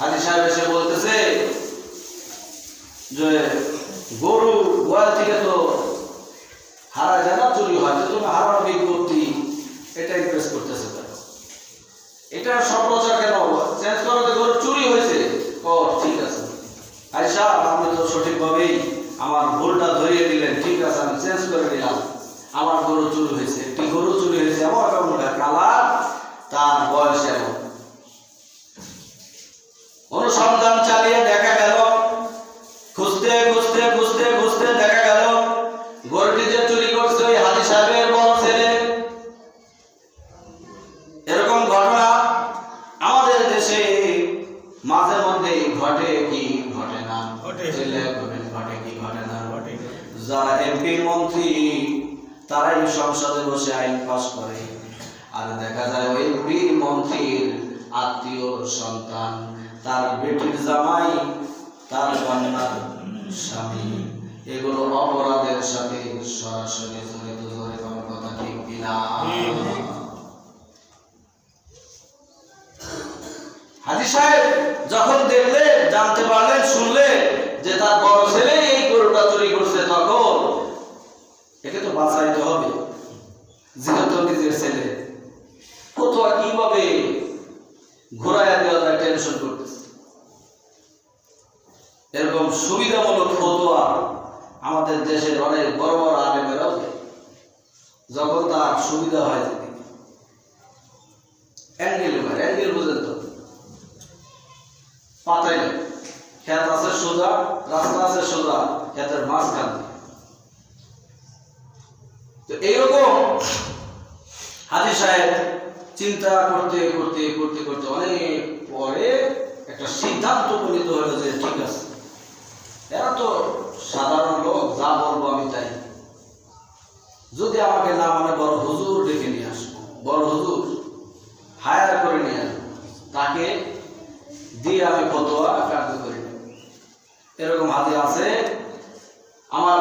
হাজি সাহেব এসে বলতেছে যে গরু গোয়াল থেকে তো হারা যায় না চুরি হয় তুমি হারানো বিজ্ঞপ্তি এটা ইমপ্রেস করতেছে। এটা সম্প্রচার কেন? চেঞ্জ করাতে গরু চুরি হয়েছে। ও ঠিক আছে। আয়সা আপনি তো সঠিকভাবেই আমার ভুলটা ধরিয়ে দিলেন। ঠিক আছে, আমি চেঞ্জ করে দিলাম আমার গরু চুরি হয়েছে। একটি গরু চুরি হয়েছে, এমন কালার তার অনুসন্ধান চালিয়ে দেখা গেল। খুঁজতে খুঁজতে খুঁজতে খুঁজতে দেখা গেল। গরুটি যে চুরি করছে ওই হাজি সাহেবের বড় ছেলে। এরকম ঘটনা আমাদের দেশে মাঝে মধ্যে ঘটে কি ঘটে না? ঘটে। ঘটে কি ঘটে না? ঘটে। যারা এমপি মন্ত্রী তারাই সংসদে বসে আইন পাস করে। আর দেখা যায় ওই মন্ত্রীর আত্মীয় সন্তান, তার বেটির জামাই, তার কন্যার স্বামী। এগুলো অপরাধের সাথে সরাসরি জড়িত, ধরে কোনো কথা ঠিক কিনা? হাজি সাহেব, যখন দেখলেন জানতে পারলেন শুনলেন যে তার বড় ছেলে এই গরুটা চুরি করছে, তখন একে তো বাঁচাইতে হবে। যেহেতু নিজের ছেলে ফতোয়া কীভাবে ঘোরায় দেওয়া যায় টেনশন করতেছে। এরকম সুবিধামূলক ফতোয়া আমাদের দেশের অনেক বড় বড় আলেমেরাও দেয়। যখন তার সুবিধা হয় যদি অ্যাঙ্গেল অ্যাঙ্গেল বুঝেন তো। পাতাই না আছে সোজা, রাস্তা আছে সোজা, ক্ষেতের মাঝখান তো এইরকম হাজি সাহেব চিন্তা করতে করতে করতে করতে অনেক পরে একটা সিদ্ধান্ত উপনীত হলো যে ঠিক আছে এরা তো সাধারণ লোক, যা বলব আমি তাই যদি আমাকে না মানে বড় হুজুর ডেকে নিয়ে আসব, বড় হুজুর হায়ার করে নিয়ে আসব, তাকে দিয়ে আমি ফতোয়া কার্যকরী নেব। এরকম হাতে আছে, আমার